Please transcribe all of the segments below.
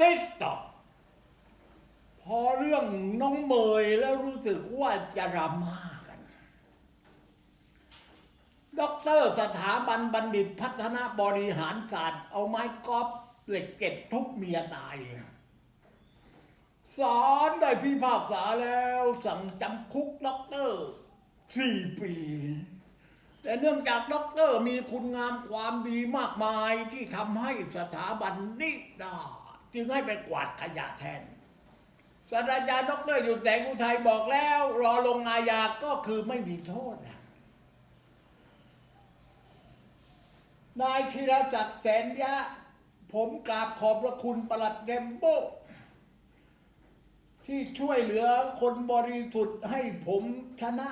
ติ๊กตอกพอเรื่องน้องเมยแล้วรู้สึกว่าจะรามากันด็อกเตอร์สถาบันบัณฑิตพัฒนาบริหารศาสตร์ เอาไม้กอล์ฟเหล็กเก็ดทุบเมียตายศาลได้พิพากษาแล้วสั่งจำคุกด็อกเตอร์สี่ปี แต่เนื่องจากด็อกเตอร์มีคุณงามความดีมากมายที่ทำให้สถาบันนิดา จึงให้ไปกวาดขยะแทนศาสตราจารย์ดอกเตอรอยู่แสงอุทัยบอกแล้ว รอลงอาญาก็คือไม่มีโทษนะนายธีรจักรแสนยะ ผมกราบขอบพระคุณประหลัดเรมโบที่ช่วยเหลือคนบริสุทธิ์ให้ผมชนะ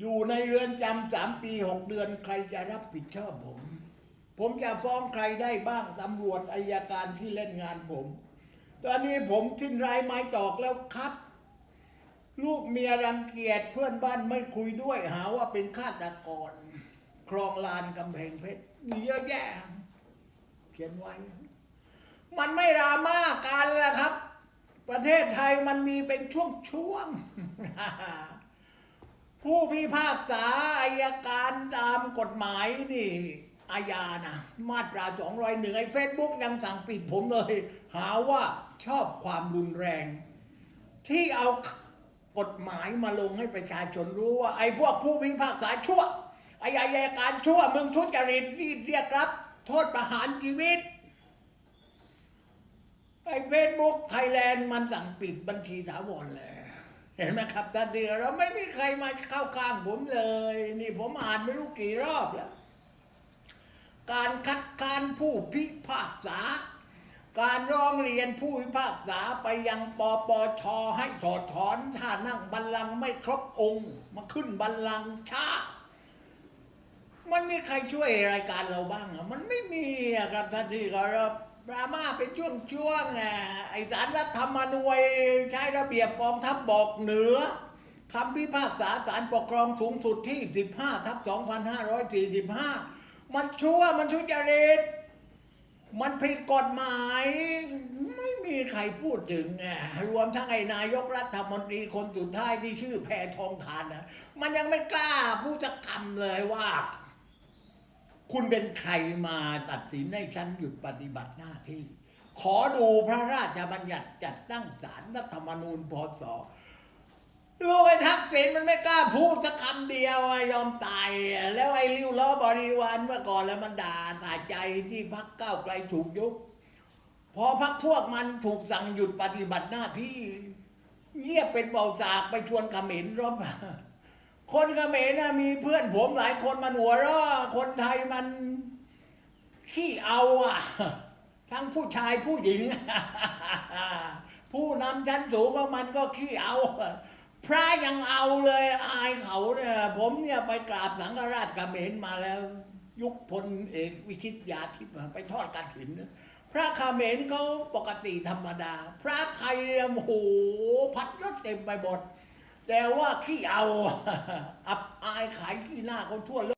อยู่ในเรือนจำสามปีหกเดือนใครจะรับผิดชอบผม ผมจะฟ้องใครได้บ้างตำรวจอายการที่เล่นงานผม ตอนนี้ผมสิ้นรายไม้ตอกแล้วครับ ลูกเมียรังเกียจเพื่อนบ้านไม่คุยด้วยหาว่าเป็นฆาตกรคลองลานกำแพงเพชรมีเยอะแยะ เขียนไว้ มันไม่รามาการแล้วครับ ประเทศไทยมันมีเป็นช่วงๆผู้พิพากษาอายการตามกฎหมายนี่ อาญานะมาตรา201ไอ้เฟซบุ๊กยังสั่งปิดผมเลย หาว่าชอบความรุนแรง ที่เอากฎหมายมาลงให้ประชาชนรู้ว่า ไอ้พวกผู้พิพากษาชั่วไอ้อายการชั่วมึงทุจริตที่เรียกรับ โทษประหารชีวิตไอ้เฟซบุ๊กไทยแลนด์มันสั่งปิดบัญชีถาวรเลยเห็นไหมครับท่านเดียวเราไม่มีใครมาเข้าข้างผมเลย นี่ผมอ่านไม่รู้กี่รอบแล้ว การคัดค้านผู้พิพากษา การร้องเรียนผู้พิพากษาไปยังปปชให้ถอดถอนถ้านั่งบัลลังก์ไม่ครบองค์มาขึ้นบัลลังก์ช้ามันมีใครช่วยรายการเราบ้างอะมันไม่มีครับท่านที่คารพดราม่าเป็นช่วงๆอะไอสารรัฐธรรมนูญใช้ระเบียบกองทัพบอกเหนือคำพิพากษาศาลปกครองสูงสุดที่ 15ทับ2545 มันชั่วมันทุจริตมันผิดกฎหมาย ไม่มีใครพูดถึงอะรวมทั้งไอ้นายกรัฐมนตรีคนสุดท้ายที่ชื่อแพทองทานนะมันยังไม่กล้าพูดจะคำเลยว่า คุณเป็นใครมาตัดสินให้ฉันหยุดปฏิบัติหน้าที่ ขอดูพระราชบัญญัติจัดตั้งศาลรัฐธรรมนูญพศ ลูกไอ้ทักษิณมันไม่กล้าพูดสักคำเดียวอะยอมตายอะแล้วไอ้ริ้วล้อบริวารเมื่อก่อนแล้วมันด่าสาใจที่พักเก้าไกลถูกยุบพอพักพวกมันถูกสั่งหยุดปฏิบัติหน้าที่เงียบเป็นเบาจากไปชวนเขมรรบคนเขมรนะมีเพื่อนผมหลายคนมันหัวเราะคนไทยมันขี้เอาอะ ทั้งผู้ชายผู้หญิง ผู้นำชั้นสูงก็มันก็ขี้เอา พระยังเอาเลยอายเขาเนี่ยผมเนี่ยไปกราบสังฆราชเมรมาแล้ว ยุคพลเอกวิชิตยาทิพย์ไปทอดกฐินพระเมรเขาปกติธรรมดา พระไทยโอ้โหพัดยศเต็มไปหมดแต่ว่าขี้เอา อับอายขายขี้หน้าเขาทั่วโลก